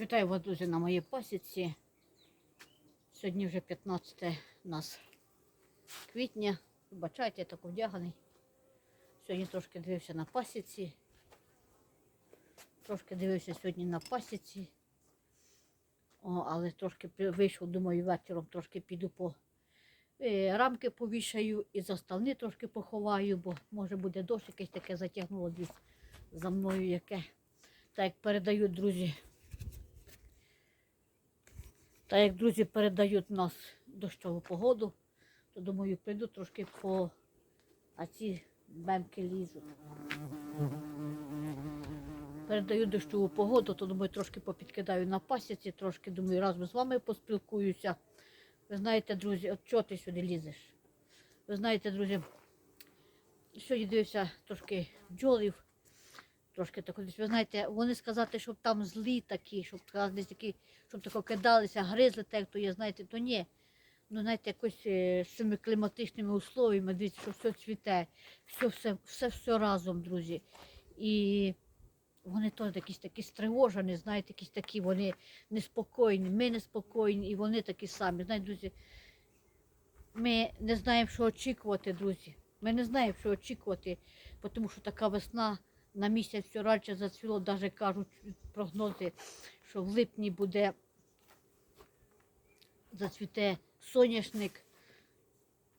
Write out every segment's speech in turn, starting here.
Вітаю вас, друзі, на моїй пасіці. Сьогодні вже 15 у нас квітня. Вибачайте, я так вдяганий. Сьогодні трошки дивився на пасіці. Трошки дивився сьогодні на пасіці. О, але трошки вийшов, думаю, вечором трошки піду по е, рамки повішаю і заставни трошки поховаю, бо може буде дощ якесь таке затягнуло десь за мною яке. Так як передають друзі. Так як друзі передають нас дощову погоду, то думаю, прийду трошки по а ці бемки лізуть. Передаю дощову погоду, то думаю, трошки попідкидаю на пасіці, трошки думаю, разом з вами поспілкуюся. Ви знаєте, друзі, от чого ти сюди лізеш? Ви знаєте, друзі, сьогодні дивився трошки бджолів, трошки так. Ви знаєте, вони сказати, щоб там злі такі, щоб десь такі, щоб тако кидалися, гризли, так то є, знаєте, то ні. Ну, знаєте, якось е, з цими кліматичними условиями, дивіться, що все цвіте, все, все, все, все разом, друзі. І вони теж якісь такі стривожені, знаєте, якісь такі вони неспокійні, ми неспокійні, і вони такі самі. Знаєте, друзі, ми не знаємо, що очікувати, друзі. Ми не знаємо, що очікувати, тому що така весна на місяць все радше зацвіло, навіть кажуть прогнози, що в липні буде зацвіте соняшник,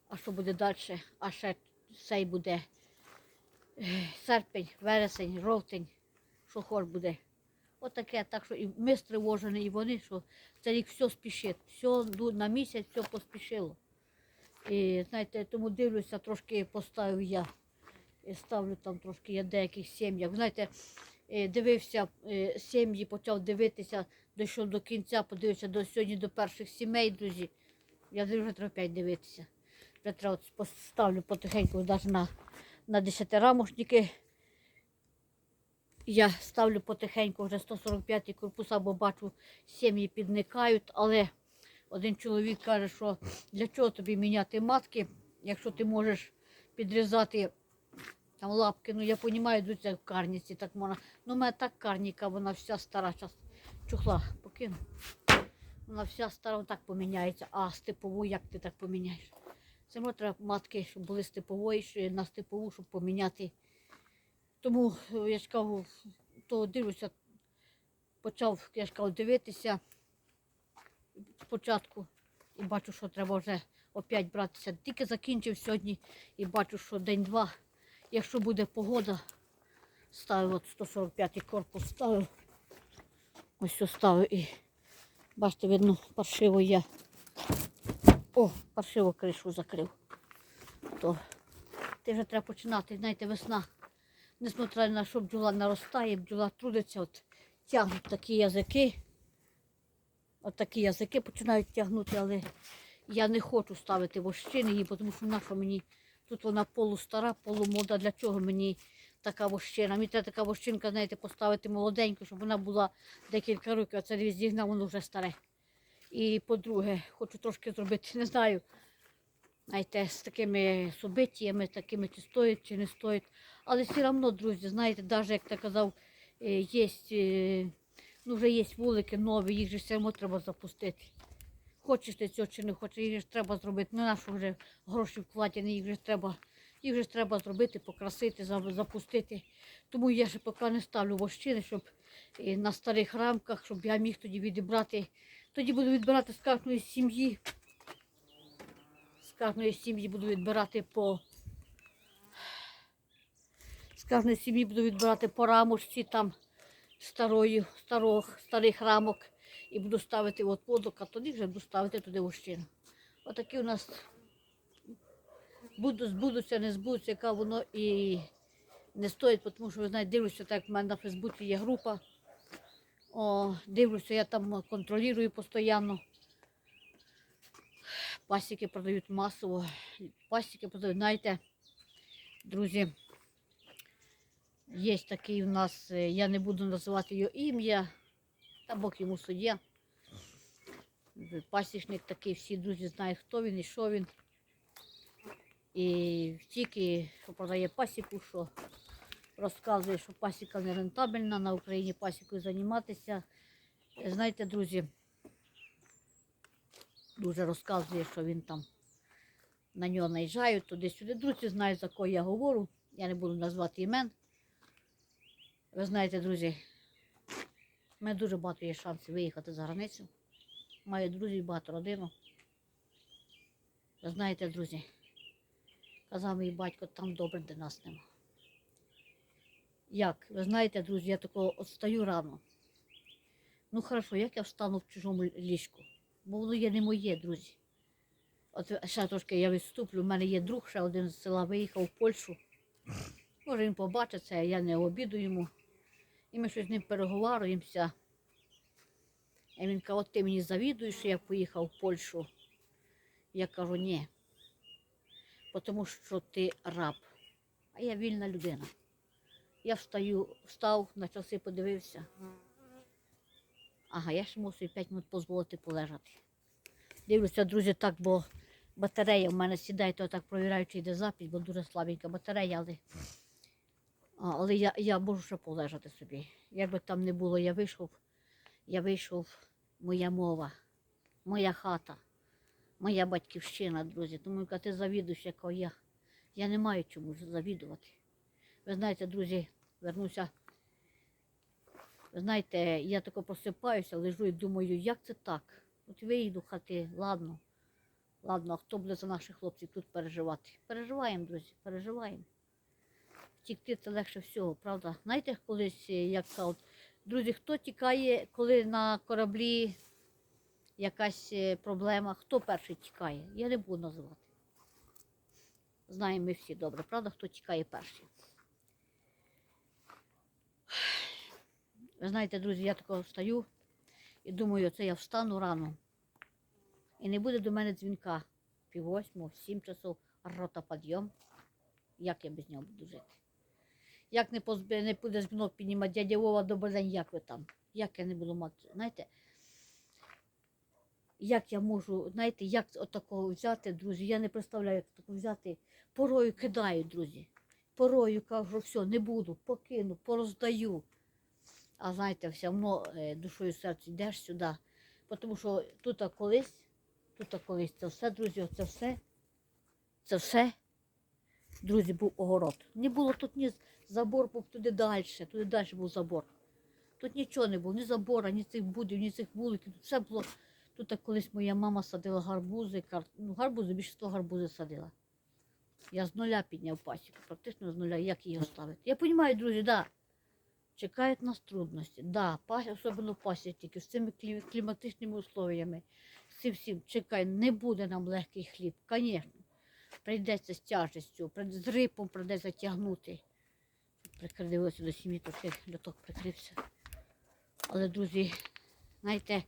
а що буде далі, а ще цей буде е, серпень, вересень, жовтень, що хоч буде. Отаке, так що і ми стривожені, і вони, що цей рік все спішить, все на місяць все поспішило. І знаєте, тому дивлюся, трошки поставив я, ставлю там трошки я деяких сім'ях. Знаєте, е, дивився е, сім'ї, почав дивитися, дійшов до кінця, подивився до сьогодні до перших сімей, друзі. Я вже треба п'ять дивитися. Вже треба поставлю потихеньку навіть на, на 10 рамошники. Я ставлю потихеньку вже 145 корпуса, бо бачу, сім'ї підникають, але один чоловік каже, що для чого тобі міняти матки, якщо ти можеш підрізати там лапки. Ну я розумію, йдуть в карніці, так можна. Ну, у мене так карніка, вона вся стара, час чухла покину. Вона вся стара так поміняється, а степову як ти так поміняєш? Це треба матки, щоб були степової, на степову, щоб поміняти. Тому е, я ж кажу, то дивлюся, почав, я ж кажу, дивитися спочатку і бачу, що треба вже опять братися. Тільки закінчив сьогодні і бачу, що день-два, якщо буде погода, ставив от 145 корпус ставив. Ось ставив і бачите, видно, паршиво я. О, паршиво кришу закрив. То ти вже треба починати, знаєте, весна. Несмотря на що бджола наростає, бджола трудиться, от тягнуть такі язики. От такі язики починають тягнути, але я не хочу ставити вощини тому що наша мені тут вона полустара, полумода. Для чого мені така вощина? Мені треба така вощинка, знаєте, поставити молоденьку, щоб вона була декілька років, а це дві воно вже старе. І по-друге, хочу трошки зробити, не знаю, знаєте, з такими собиттями, такими чи стоїть, чи не стоїть. Але все одно, друзі, знаєте, навіть як ти казав, е, є, е, ну вже є вулики нові, їх же все одно треба запустити. Хочеш ти цього чи не хочеш, їх ж треба зробити. Не на що вже гроші вкладені, їх же треба, їх же треба зробити, покрасити, запустити. Тому я ще поки не ставлю вощини, щоб е, на старих рамках, щоб я міг тоді відібрати. Тоді буду відбирати з кожної сім'ї. З кожної сім'ї буду відбирати по з кожної сім'ї буду відбирати по рамочці там старої, старих, старих рамок і буду ставити от подок, а тоді вже буду ставити туди вощину. Отакі у нас буду, збудуться, не збудуться, яка воно і не стоїть, тому що ви знаєте, дивлюся, так в мене на Фейсбуці є група. О, дивлюся, я там контролюю постійно. Пасіки продають масово. Пасіки продають, знаєте, друзі. Є такий у нас, е, я не буду називати його ім'я, та Бог йому суддя. Пасічник такий, всі друзі знають, хто він і що він. І тільки що продає пасіку, що розказує, що пасіка не рентабельна, на Україні пасікою займатися Знаєте, друзі, дуже розказує, що він там на нього наїжджають туди-сюди. Друзі знають, за кого я говорю. Я не буду назвати імен. Ви знаєте, друзі, в мене дуже багато є шансів виїхати за границю. Маю друзів, багато родину. Ви знаєте, друзі, казав мій батько, там добре, де нас нема. Як? Ви знаєте, друзі, я такого встаю рано. Ну хорошо, як я встану в чужому ліжку? Бо воно є не моє, друзі. От ще трошки я відступлю. У мене є друг, ще один з села виїхав в Польщу. Може він побачить це, я не обіду йому. І ми щось з ним переговарюємося. І він каже, от ти мені завідуєш, що я поїхав в Польщу. Я кажу, ні. Тому що ти раб, а я вільна людина. Я встаю, встав, на часи подивився. Ага, я ще мусив 5 минут дозволити полежати. Дивлюся, друзі, так, бо батарея в мене сідає, то так провіряю, чи йде запись, бо дуже слабенька батарея, але, а, але я, я можу ще полежати собі. Як би там не було, я вийшов, я вийшов, моя мова, моя хата, моя батьківщина, друзі. Тому коли ти завідуєш, як я, я не маю чому завідувати. Ви знаєте, друзі, вернуся. Ви знаєте, я тако просипаюся, лежу і думаю, як це так? От виїду хати, ладно. Ладно, а хто буде за наших хлопців тут переживати? Переживаємо, друзі, переживаємо. Втікти це легше всього, правда? Знаєте, колись, е, як кажуть, друзі, хто тікає, коли на кораблі якась е, проблема, хто перший тікає? Я не буду називати. Знаємо ми всі добре, правда, хто тікає перший. Ви знаєте, друзі, я такого встаю і думаю, це я встану рано. І не буде до мене дзвінка пів восьмого, сім часов, рота підйом. Як я без нього буду жити? Як не, позб... не буде дзвінок піднімати дядя Вова, добрий день, як ви там? Як я не буду мати? Знаєте, як я можу, знаєте, як отакого взяти, друзі? Я не представляю, як такого взяти. Порою кидаю, друзі. Порою кажу, все, не буду, покину, пороздаю. А знаєте, все одно е, душою серця йдеш сюди. Тому що тут колись, тут колись це все, друзі, це все, це все, друзі, був огород. Не було тут ні забор був туди далі, туди далі був забор. Тут нічого не було, ні забора, ні цих будів, ні цих вуликів. Тут все було. Тут колись моя мама садила гарбузи, кар... ну, гарбузи, більше гарбузи садила. Я з нуля підняв пасіку, практично з нуля, як її оставити. Я розумію, друзі, так. Да. Чекають нас трудності. Да, пас- особливо пасічників з цими клі- кліматичними условиями. З всім чекай, не буде нам легкий хліб. Звісно, прийдеться з тяжестю, з рипом прийдеться тягнути. Прикрилося до сім'ї, трохи льоток прикрився. Але, друзі, знаєте,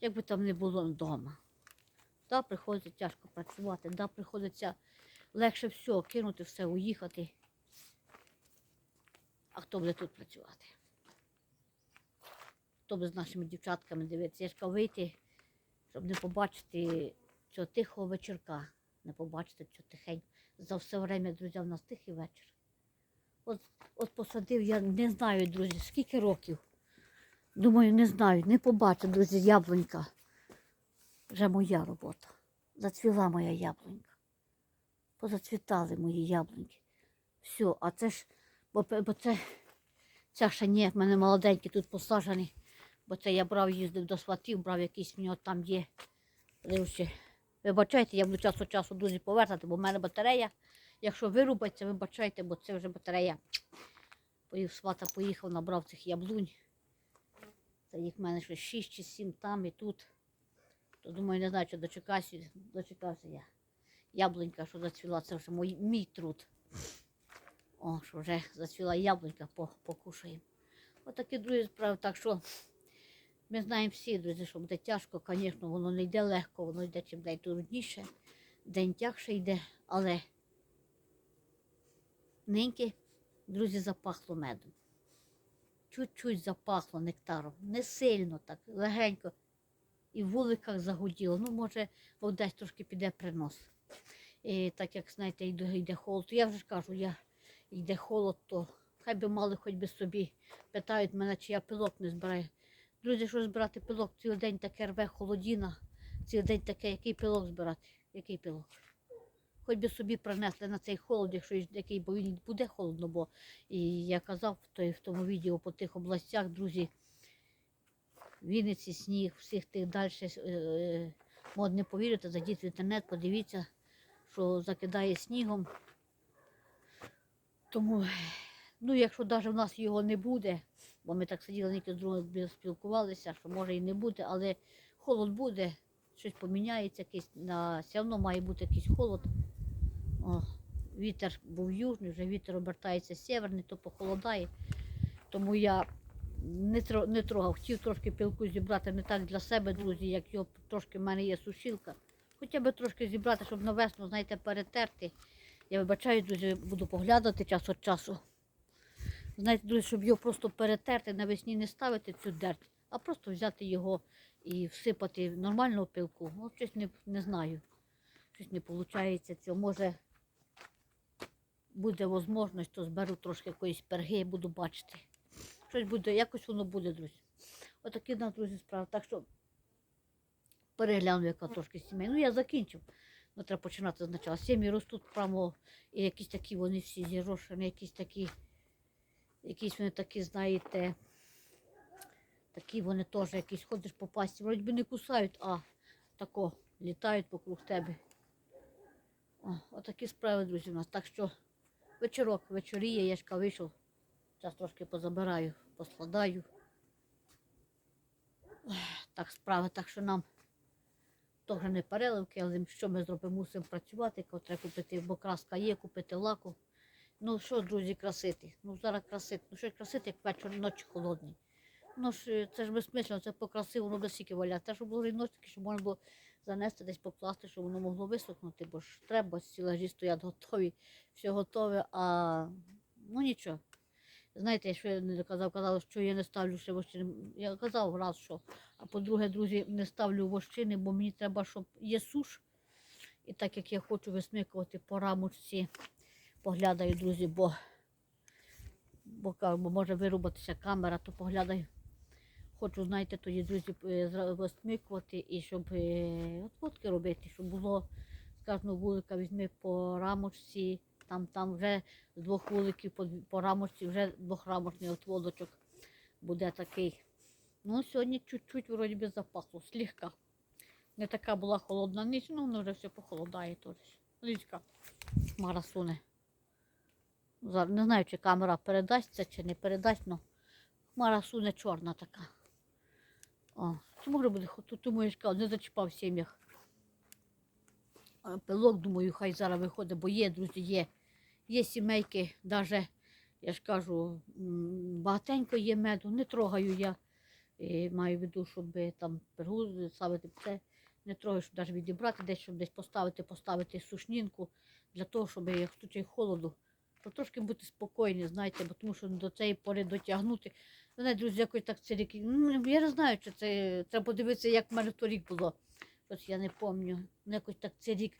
як би там не було вдома. Да, приходиться тяжко працювати, да, приходиться легше всього кинути все, уїхати. А хто буде тут працювати? Хто буде з нашими дівчатками дивитися? Я ж вийти, щоб не побачити цього тихого вечірка, не побачити цього тихенько. За все время, друзі, в нас тихий вечір. От, от посадив, я не знаю, друзі, скільки років. Думаю, не знаю, не побачу, друзі, яблунька. Вже моя робота. Зацвіла моя яблунька. Позацвітали мої яблуньки. Все, а це ж, бо, бо це, ця ще ні, в мене молоденькі тут посаджені, бо це я брав, їздив до сватів, брав якийсь в нього там є. Подивився. Вибачайте, я буду час від часу дуже повертати, бо в мене батарея. Якщо вирубаться, вибачайте, бо це вже батарея. Поїв свата, поїхав, набрав цих яблунь. Це їх в мене ще 6 чи 7 там і тут. То думаю, не знаю, чи дочекався, дочекався я. Яблунька, що зацвіла, це вже мій, мій труд. О, що вже зацвіла яблунька, по- покушаємо. Отакі друзі справи. Так що ми знаємо всі, друзі, що буде тяжко, звісно, воно не йде легко, воно йде чим день день тягше йде, але ниньки, друзі, запахло медом. Чуть-чуть запахло нектаром, не сильно так, легенько. І в вуликах загуділо. Ну, може, десь трошки піде принос. І так як, знаєте, йде, йде холод, я вже ж кажу, я йде холод, то хай би мали хоч би собі. Питають мене, чи я пилок не збираю. Друзі, що збирати пилок? Цілий день таке рве холодіна, цілий день таке, який пилок збирати? Який пилок? Хоч би собі принесли на цей холод, якщо який, бо він буде холодно, бо і я казав в, той, в тому відео по тих областях, друзі, Вінниці сніг, всіх тих далі. Е, мод не повірите, зайдіть в інтернет, подивіться, що закидає снігом. Тому, ну, якщо навіть в нас його не буде, бо ми так сиділи, ніки з другом спілкувалися, що може і не буде, але холод буде, щось поміняється, якийсь, на, все одно має бути якийсь холод. О, вітер був южний, вже вітер обертається северний, то похолодає. Тому я не, не трогав, хотів трошки пилку зібрати не так для себе, друзі, як його трошки в мене є сушилка. Хоча б трошки зібрати, щоб на весну, знаєте, перетерти. Я вибачаю, друзі, буду поглядати час від часу. Знаєте, друзі, щоб його просто перетерти, навесні не ставити цю дерть, а просто взяти його і всипати в нормальну пилку. Ну, щось не, не знаю. Щось не виходить цього. Може буде можливість, то зберу трошки якоїсь перги, буду бачити. Щось буде, якось воно буде, друзі. Отакі в нас, друзі, справи. Так що перегляну, яка трошки сімей. Ну, я закінчив. Ну, треба починати спочатку. Сім'ї ростуть прямо, і якісь такі вони всі зірошені, якісь такі, якісь вони такі, знаєте, такі вони теж якісь ходиш по пасті. Вроді би не кусають, а тако літають покруг тебе. О, отакі справи, друзі, у нас. Так що вечорок, вечоріє, я ж ка вийшов. Зараз трошки позабираю, поскладаю. Так справи, так що нам вже не переливки, але що ми зробимо, мусимо працювати, треба купити, бо краска є, купити лаку. Ну що, друзі, красити? Ну зараз красити. Ну що красити, як вечір ночі холодні. Ну ж е, це ж безсмислено, це покрасиво, воно без сіки валяти. Те, щоб було і ночі, щоб можна було занести десь покласти, щоб воно могло висохнути, бо ж треба, стілажі стоять готові, все готове, а ну нічого. Знаєте, що я не казав, казав, що я не ставлю ще вощини. Я казав раз, що. А по-друге, друзі, не ставлю вощини, бо мені треба, щоб є суш. І так як я хочу висмикувати по рамочці, поглядаю, друзі, бо, бо, може вирубатися камера, то поглядаю. Хочу, знаєте, тоді, друзі, е, висмикувати і щоб е, от фотки робити, щоб було, скажімо, вулика візьми по рамочці, там, там вже з двох вуликів по, по рамочці, вже двохрамочний отводочок буде такий. Ну, сьогодні чуть-чуть вроді би запахло, слегка. Не така була холодна ніч, ну воно вже все похолодає теж. Лічка, хмара суне. Зараз не знаю, чи камера передасть це, чи не передасть, але хмара суне чорна така. О, буде, хо- тут тому я кажу, не зачіпав в сім'ях. Пилок, думаю, хай зараз виходить, бо є, друзі, є. Є сімейки, навіть, я ж кажу, багатенько є меду, не трогаю я. І маю в виду, щоб там пергу ставити це, не трогаю, щоб навіть відібрати десь, щоб десь поставити, поставити сушнінку для того, щоб як случаї холоду, трошки бути спокійні, знаєте, бо тому що до цієї пори дотягнути. Знаєте, друзі, якось так це рік. Ну, я не знаю, чи це треба подивитися, як в мене торік було. Ось я не пам'ятаю. Ну, якось так це рік.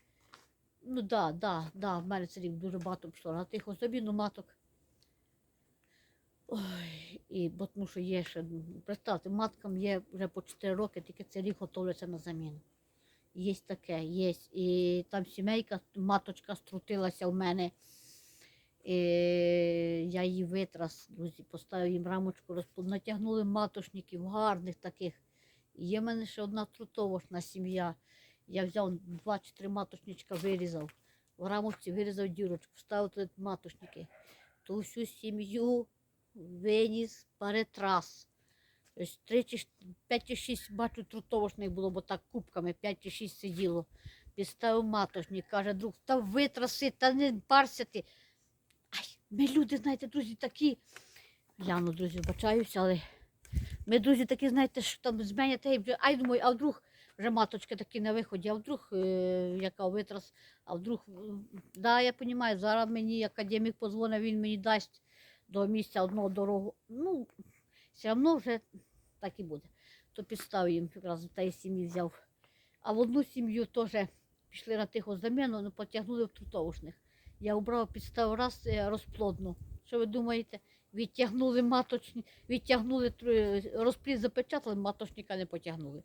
Ну да, да, да, в мене це рік дуже багато пішло. На тих особливо маток. Ой, і бо тому що є ще, представте, маткам є вже по 4 роки, тільки цей рік готовляться на заміну. Є таке, є. І там сімейка, маточка струтилася в мене. І я її витрас, друзі, поставив їм рамочку, розпу... натягнули матошників, гарних таких. Є в мене ще одна трутовошна сім'я. Я взяв два чи три маточничка, вирізав. В рамочці вирізав дірочку, вставив туди матошники. Ту всю сім'ю виніс перетрас. Тобто три чи ш- п'ять чи шість, бачу, трутовошних було, бо так кубками, п'ять чи шість сиділо. Підставив матошник, каже, друг, та витраси, та не парся ти. Ми люди, знаєте, друзі, такі. Гляну, друзі, вбачаюся, але ми, друзі, такі, знаєте, що там з мене та ай думаю, а вдруг вже маточки такі на виході, а вдруг е, яка витрас, а вдруг, е, да, я розумію, зараз мені академік позвонить, він мені дасть до місця одного дорогу. Ну, все одно вже так і буде. То підставив їм якраз з тієї сім'ї взяв. А в одну сім'ю теж пішли на тиху заміну, ну потягнули в трутовушних. Я обрав підставив раз розплодну, Що ви думаєте? Відтягнули маточні, відтягнули розплід запечатали, маточника не потягнули.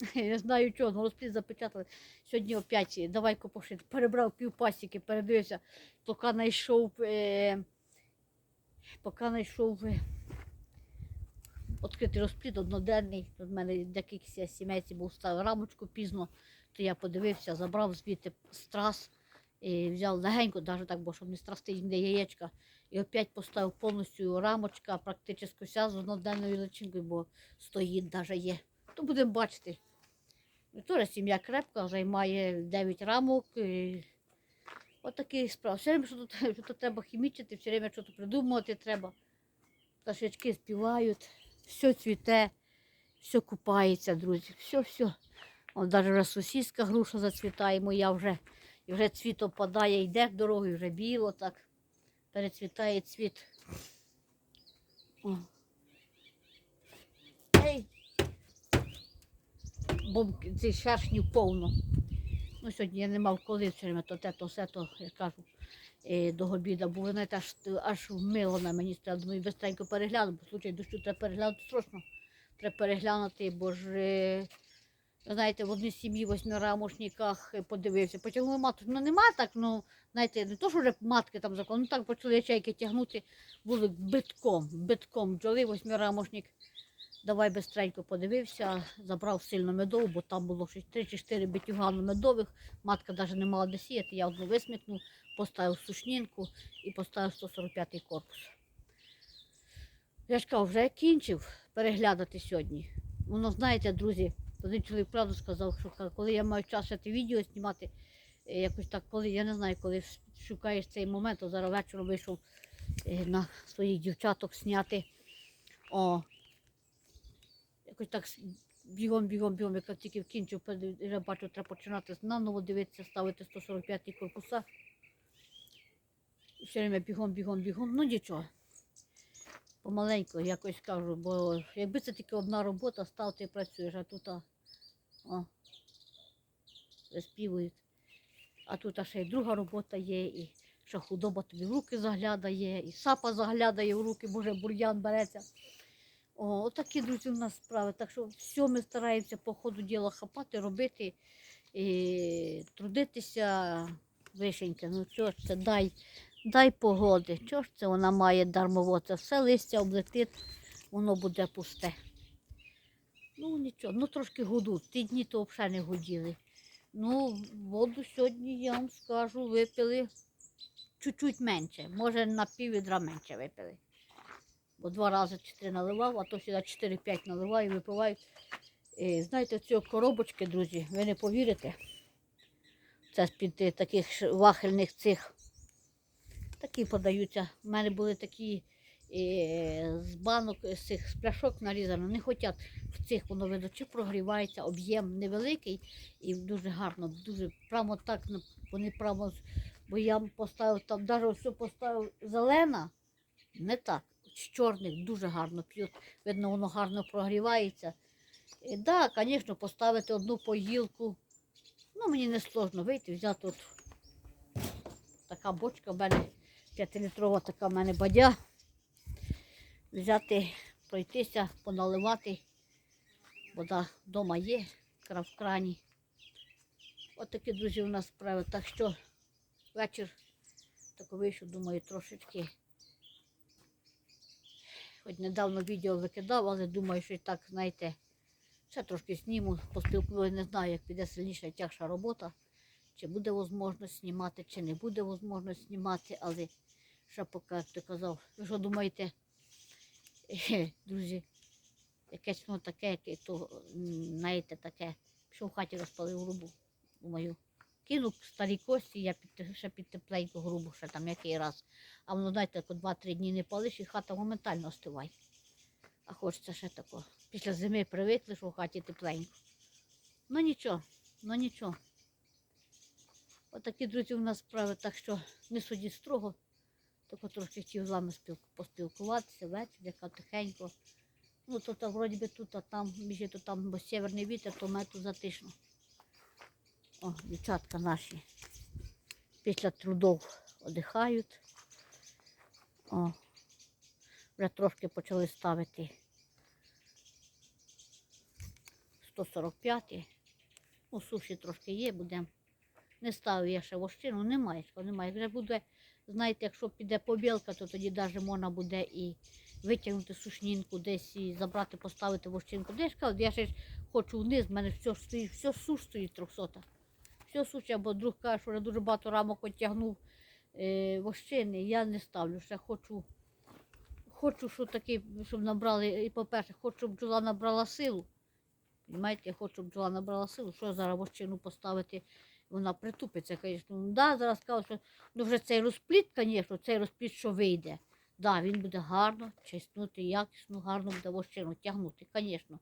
Я знаю чого, але розплід запечатали. Сьогодні опять давай копошити. Перебрав пів пасіки, передивився, поки знайшов, е, поки знайшов е, відкритий розплід одноденний. В мене декілька сімейці був ставив рамочку пізно, то я подивився, забрав звідти страс, і взяв легенько, навіть так, бо щоб не страсти ніде яєчка. І опять поставив повністю рамочка, практично вся з одноденною личинкою, бо стоїть навіть є. То будемо бачити. Теж сім'я крепка, вже й має 9 рамок. І... Отакі справи. Все время що що то треба хімічити, все время щось придумувати треба. Пташечки співають, все цвіте, все купається, друзі. Все, все. От навіть вже сусідська груша зацвітає, моя вже, і вже цвіт опадає, йде дорогою, вже біло так. Перецвітає цвіт. О. Ей! Бо цей шершнів повно. Ну, сьогодні я не мав коли все то те, то все, то я кажу е, до обіду, бо вона аж, аж вмило на мені стало. Думаю, быстренько перегляну, бо случай дощу треба переглянути срочно. Треба переглянути, бо ж, е, знаєте, в одній сім'ї восьмирамошниках е, подивився. Потягнули матку. Ну нема так, ну, знаєте, не то, що вже матки там закон, ну так почали ячейки тягнути, були битком, битком бджоли, восьмирамошник. Давай бистренько подивився, забрав сильно медову, бо там було щось 3 чи 4 битюгани медових. Матка навіть не мала де сіяти, я одну висмикнув, поставив сушнінку і поставив 145-й корпус. Я ж кажу, вже кінчив переглядати сьогодні. Воно, знаєте, друзі, один чоловік правду сказав, що коли я маю час це відео знімати, е, якось так, коли я не знаю, коли шукаєш цей момент, то зараз вечором вийшов е, на своїх дівчаток зняти. О, якось так бігом, бігом, бігом, як тільки вкінчив, вже бачу, треба починати наново дивитися, ставити 145-й корпуса. Все время бігом, бігом, бігом. Ну нічого. Помаленьку якось кажу, бо якби це тільки одна робота, став ти працюєш, а тут о, виспівують. А тут а ще й друга робота є, і ще худоба тобі в руки заглядає, і сапа заглядає в руки, боже, бур'ян береться. О, отакі, друзі, у нас справи. Так що все ми стараємося по ходу діла хапати, робити, і трудитися вишенька. Ну що ж це, дай, дай погоди. Чого ж це вона має дармово? Це все листя облетить, воно буде пусте. Ну нічого, ну трошки гудуть. Ті дні то взагалі не гуділи. Ну, воду сьогодні, я вам скажу, випили чуть-чуть менше. Може на пів відра менше випили. Бо два рази чотири наливав, а то сюди 4-5 наливаю, випиваю. І, знаєте, ці коробочки, друзі, ви не повірите. Це з-під таких вафельних цих. Такі подаються. У мене були такі з банок, з цих з пляшок нарізано. Не хочуть в цих воно видно, прогрівається, об'єм невеликий і дуже гарно, дуже прямо так, вони прямо, бо я поставив там, навіть все поставив зелена, не так. З чорних дуже гарно п'ють. Видно, воно гарно прогрівається. Так, да, звісно, поставити одну поїлку. Ну, мені не сложно вийти, взяти от така бочка в мене, 5-літрова така в мене бадя. Взяти, пройтися, поналивати. Вода вдома є, кра- в крані. От такі, друзі, у нас справи. Так що вечір так вийшов, думаю, трошечки. Хоч недавно відео викидав, але думаю, що і так, знаєте, ще трошки зніму, поспілкую, не знаю, як піде сильніша тягша робота, чи буде можливість знімати, чи не буде можливість знімати, але ще поки ти казав, ви що думаєте, друзі, якесь воно таке, яке то, знаєте, таке, що в хаті розпалив грубу, думаю. Кинув старі кості, я під, ще під тепленьку грубу, ще там який раз. А воно, знаєте, 2-3 дні не палиш, і хата моментально остиває. А хочеться ще такого. Після зими привикли, що в хаті тепленько. Ну нічого, ну нічого. Отакі, друзі, у нас справи, так що не судіть строго. Тільки трошки хотів з вами спіл- поспілкуватися вечір, яка тихенько. Ну, то, то вроді би тут, а там, між то там, бо северний вітер, то мене тут затишно. О, дівчатка наші після трудов одихають. О, вже трошки почали ставити 145-й. Ну, суші трошки є, будемо. Не ставив я ще вощину, немає, немає. Вже буде, знаєте, якщо піде побілка, то тоді навіть можна буде і витягнути сушнінку десь і забрати, поставити вощинку. Де я кажу, я ще ж хочу вниз, в мене все стоїть, все суш стоїть 300. Все суш, бо друг каже, що вже дуже багато рамок отягнув е, вощини. Я не ставлю, ще хочу. Хочу, щоб таки, щоб набрали, і по-перше, хочу, щоб бджола набрала силу. Понимаєте, я хочу, щоб бджола набрала силу, що зараз вощину поставити, вона притупиться, звісно. Ну, да, зараз кажу, що ну, вже цей розпліт, звісно, цей розпліт, що вийде. Да, він буде гарно чиснути, якісно, гарно буде вощину тягнути, звісно.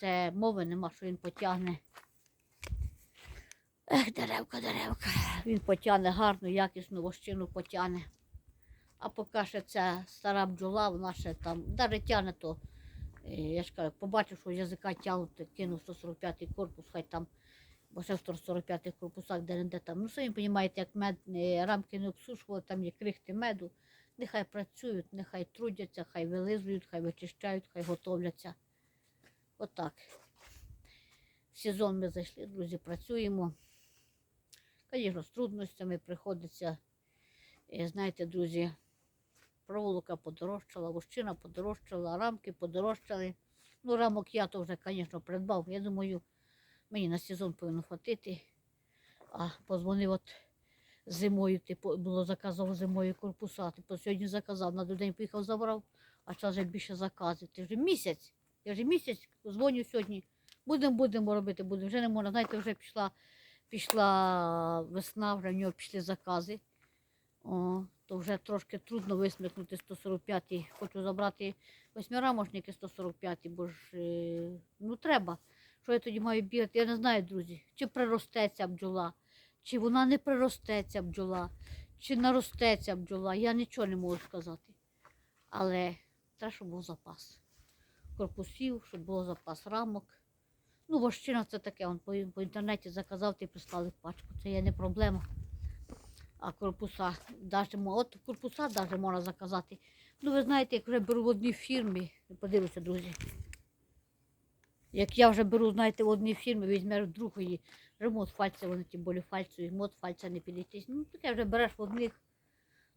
Це мови нема, що він потягне. Ех, деревка, деревка. Він потягне гарно, якісну вощину потягне. А поки ще ця стара бджола, вона ще там, навіть тягне то, е, я ж кажу, побачив, що язика тягнути, кинув 145-й корпус, хай там, бо ще в 145 корпусах, де там. Ну, самі розумієте, як мед, е, рамки не обсушували, там є крихти меду. Нехай працюють, нехай трудяться, хай вилизують, хай вичищають, хай готовляться. Отак. В сезон ми зайшли, друзі, працюємо. Звісно, з трудностями приходиться, е, знаєте, друзі, проволока подорожчала, вощина подорожчала, рамки подорожчали. Ну, рамок я то вже, звісно, придбав. Я думаю, мені на сезон повинно хватити. А позвонив от зимою, типу, було заказав зимою корпуса. Типу, сьогодні заказав, на день поїхав, забрав, а зараз вже більше заказів. Ти вже місяць. Я вже місяць дзвоню сьогодні. Будемо, будемо робити, будемо. Вже не можна. Знаєте, вже пішла, пішла весна, вже в нього пішли закази. О, то вже трошки трудно висмикнути 145-й. Хочу забрати восьмирамошники 145-й, бо ж е, ну треба. Що я тоді маю бігати? Я не знаю, друзі, чи приростеться бджола, чи вона не приростеться бджола, чи наростеться бджола. Я нічого не можу сказати. Але треба, щоб був запас корпусів, щоб було запас рамок. Ну, вощина це таке, он по, по інтернеті заказав і прислали пачку. Це є не проблема. А корпуса, даже, от корпуса даже можна заказати. Ну, ви знаєте, як вже беру в одній фірмі, подивіться, друзі. Як я вже беру, знаєте, в одній фірмі, візьмеш другої, ремонт фальця, вони ті болі фальцю, мод фальця не підійти. Ну, таке вже береш в одних,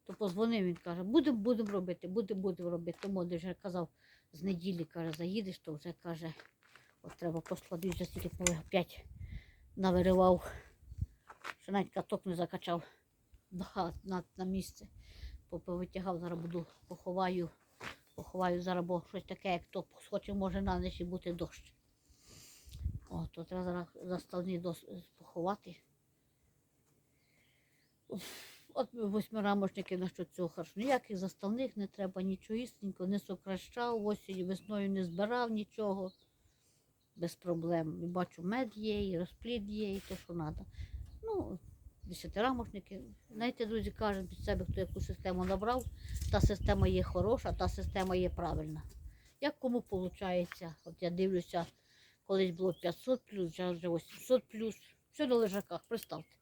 то позвонив, він каже, будемо, будемо робити, будемо, будемо робити. Тому вже казав, з неділі, каже, заїдеш, то вже каже, от треба послабі, вже стільки опять навиривав, що навіть каток не закачав на, на, на місце. По- Повитягав, зараз буду поховаю, поховаю зараз, бо щось таке, як то схоче, може на ніч і бути дощ. О, то треба зараз заставні дос- поховати. От восьмирамочники на що цього хорошо. Ніяких заставних не треба, нічого істинського, не сокращав, осінь, весною не збирав нічого. Без проблем. Бачу, мед є, і розплід є, і те, що треба. Ну, десятирамошники. Знаєте, друзі, кажуть під себе, хто яку систему набрав, та система є хороша, та система є правильна. Як кому виходить? От я дивлюся, колись було 500 плюс, зараз вже 800 плюс. Все на лежаках, представте.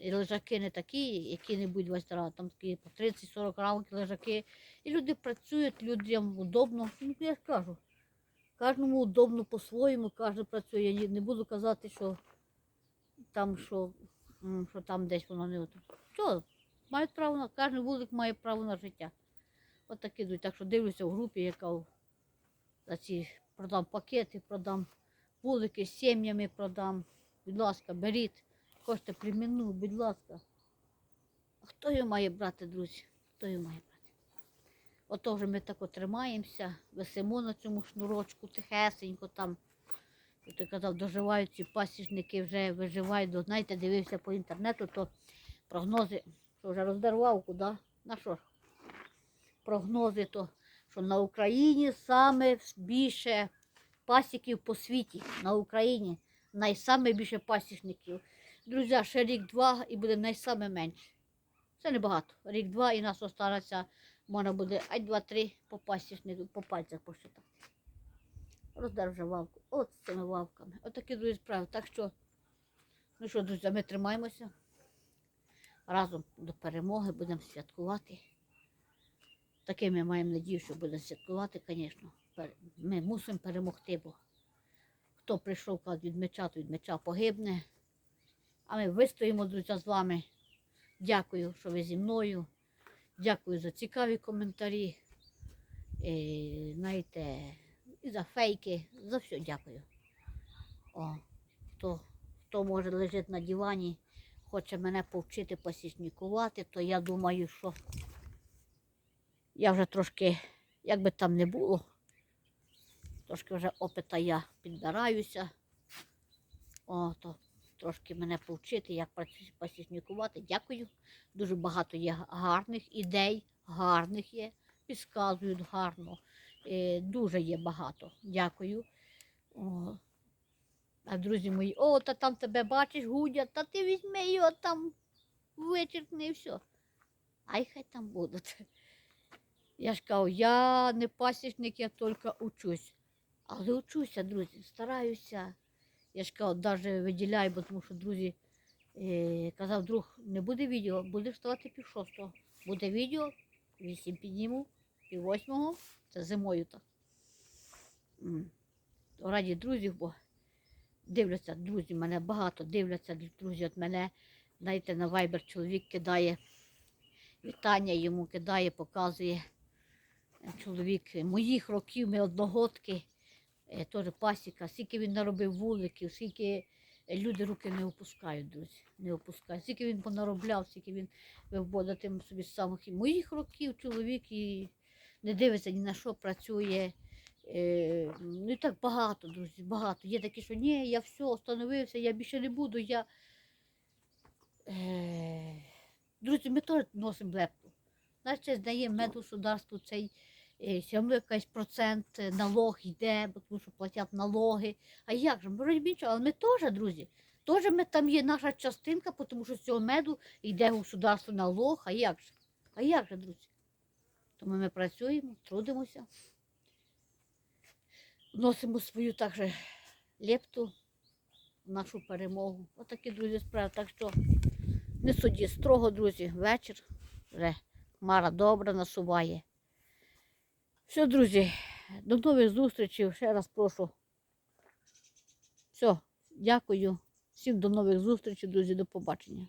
І лежаки не такі, які-небудь весь раз, там такі по 30-40 рамок лежаки. І люди працюють, людям удобно. Ну, я кажу, кожному удобно по-своєму, кожен працює. Я не буду казати, що там, що, що там десь воно не ото. Що, мають право на кожен вулик має право на життя. От такі йдуть. Так що дивлюся в групі, яка за ці продам пакети, продам вулики з сім'ями продам. Будь ласка, беріть. Кошти племінну, будь ласка. А хто його має брати, друзі? Хто його має брати? Ото вже ми так тримаємося, висимо на цьому шнурочку, тихесенько там. От я казав, доживають ці пасічники, вже виживають. Знаєте, дивився по інтернету, то прогнози, що вже роздарвав куди. На що? Прогнози, то, що на Україні саме більше пасіків по світі. На Україні найсаме більше пасічників. Друзі, ще рік-два і буде найсаме менше. Це небагато. Рік-два і нас останеться, можна буде ай два-три по пасічнику, по пальцях посчитати. Роздар вже вавку. От з цими вавками. Отакі друзі справи. Так що, ну що, друзі, ми тримаємося. Разом до перемоги будемо святкувати. Таке ми маємо надію, що буде святкувати, звісно. Ми мусимо перемогти, бо хто прийшов кажуть, від меча, то від меча погибне. А ми вистоїмо, друзі, з вами. Дякую, що ви зі мною. Дякую за цікаві коментарі. І, знаєте, і за фейки, за все дякую. О, хто, хто може лежить на дивані, хоче мене повчити посічникувати, то я думаю, що я вже трошки, як би там не було, трошки вже опита я підбираюся. О, то трошки мене повчити, як посічникувати. Дякую. Дуже багато є гарних ідей, гарних є, підказують гарно. Е, дуже є багато. Дякую. О, а друзі мої, о, та там тебе бачиш, гудять, та ти візьми його там, вичеркни і все. Ай хай там будуть. Я ж кажу, я не пасічник, я тільки учусь. Але учуся, друзі, стараюся. Я ж кажу, навіть виділяю, бо тому що, друзі, е, казав друг, не буде відео, буде вставати пів шостого. Буде відео, вісім підніму, пів восьмого, це зимою так. Раді друзів, бо дивляться, друзі, мене багато дивляться, друзі, от мене, знаєте, на Viber чоловік кидає вітання, йому кидає, показує е, чоловік моїх років, ми одногодки, е, теж пасіка, скільки він наробив вуликів, скільки е, люди руки не опускають, друзі, не опускають. Скільки він понаробляв, скільки він виводив тим собі з самих моїх років чоловік і не дивиться ні на що працює. Е, ну і так багато, друзі, багато. Є такі, що ні, я все, остановився, я більше не буду. Я... Е, друзі, ми теж носимо лепту. Значить, здає медгосударству цей е, одно якийсь процент е, налог йде, тому що платять налоги. А як же? Вроді б нічого, але ми теж, друзі. Теж ми там є наша частинка, тому що з цього меду йде государство налог. А як же? А як же, друзі? Тому ми працюємо, трудимося, вносимо свою так лепту нашу перемогу. Отакі, друзі, справи. Так що не суді строго, друзі, вечір. Вже хмара добра насуває. Все, друзі, до нових зустрічей. Ще раз прошу. Все, дякую. Всім до нових зустрічей, друзі, до побачення.